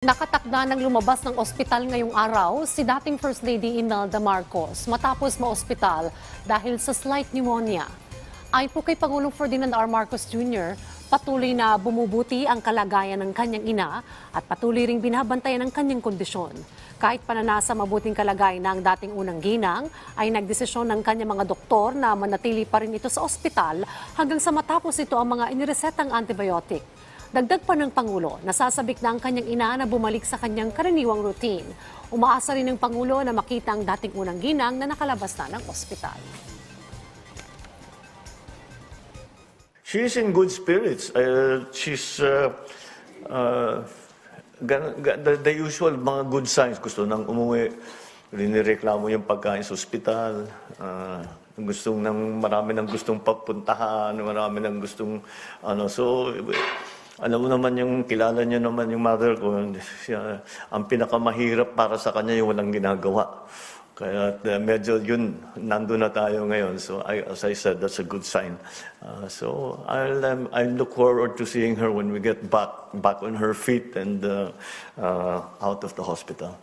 Nakatakda ng lumabas ng ospital ngayong araw si dating First Lady Imelda Marcos matapos maospital dahil sa slight pneumonia. Ay po kay Pangulong Ferdinand R. Marcos Jr., patuloy na bumubuti ang kalagayan ng kanyang ina at patuloy ring binabantayan ang kanyang kondisyon. Kahit pa na nasa mabuting kalagayan ng dating unang ginang, ay nagdesisyon ng kanyang mga doktor na manatili pa rin ito sa ospital hanggang sa matapos ito ang mga iniresetang antibiotic. Dagdag pa ng Pangulo, nasasabik na ang kanyang ina na bumalik sa kanyang karaniwang routine. Umaasa rin ng Pangulo na makita ang dating unang ginang na nakalabas na ng ospital. She's in good spirits. Uh, she's uh, uh, the, the usual mga good signs. Gusto nang umuwi. Rinireklamo yung pagkain sa ospital. Uh, gustong nang marami nang gustong papuntahan, marami nang gustong ano so alam mo naman yung kilala niyo naman yung mother ko siya, ang pinakamahirap para sa kanya yung walang ginagawa kaya uh, medyo yun, nandun na tayo ngayon. So I, as I said, that's a good sign. Uh, so I'll, um, I look forward to seeing her when we get back, back on her feet and uh, uh, out of the hospital.